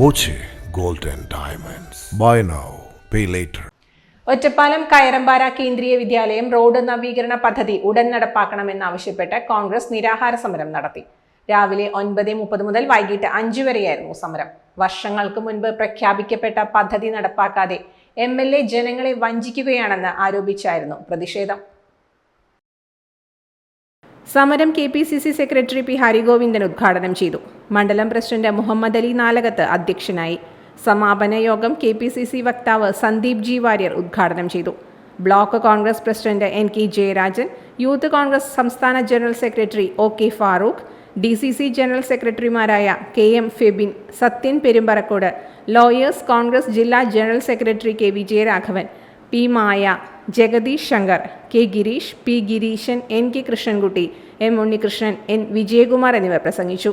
Boche gold diamonds. Buy now pay later. Ottapalam Kayarambara Kendriya Vidyalaya road നവീകരണ പദ്ധതി ഉടൻ നടപ്പാക്കണമെന്നാവശ്യപ്പെട്ട് കോൺഗ്രസ് നിരാഹാര സമരം നടത്തി. രാവിലെ ഒൻപത് മുപ്പത് മുതൽ വൈകിട്ട് അഞ്ചു വരെയായിരുന്നു സമരം. വർഷങ്ങൾക്ക് മുൻപ് പ്രഖ്യാപിക്കപ്പെട്ട പദ്ധതി നടപ്പാക്കാതെ എം എൽ എ ജനങ്ങളെ വഞ്ചിക്കുകയാണെന്ന് ആരോപിച്ചായിരുന്നു പ്രതിഷേധം. സമരം K P C C secretary P Harigovindan ഉദ്ഘാടനം ചെയ്തു. മണ്ഡലം പ്രസിഡന്റ് മുഹമ്മദ് അലി നാലകത്ത് അധ്യക്ഷനായി. സമാപന യോഗം കെ പി സി സി വക്താവ് സന്ദീപ് ജി വാര്യർ ഉദ്ഘാടനം ചെയ്തു. Block Congress president N K Jayarajan youth Congress സംസ്ഥാന general secretary O K Farooq D C C general സെക്രട്ടറിമാരായ K M Febin Sathyan Perumparakode lawyers Congress ജില്ലാ general secretary K V Jayaraghavan P Maya Jagadeesh Shankar K Gireesh P Gireeshan N K Krishnankutty M Unnikrishnan N Vijayakumar എന്നിവർ പ്രസംഗിച്ചു.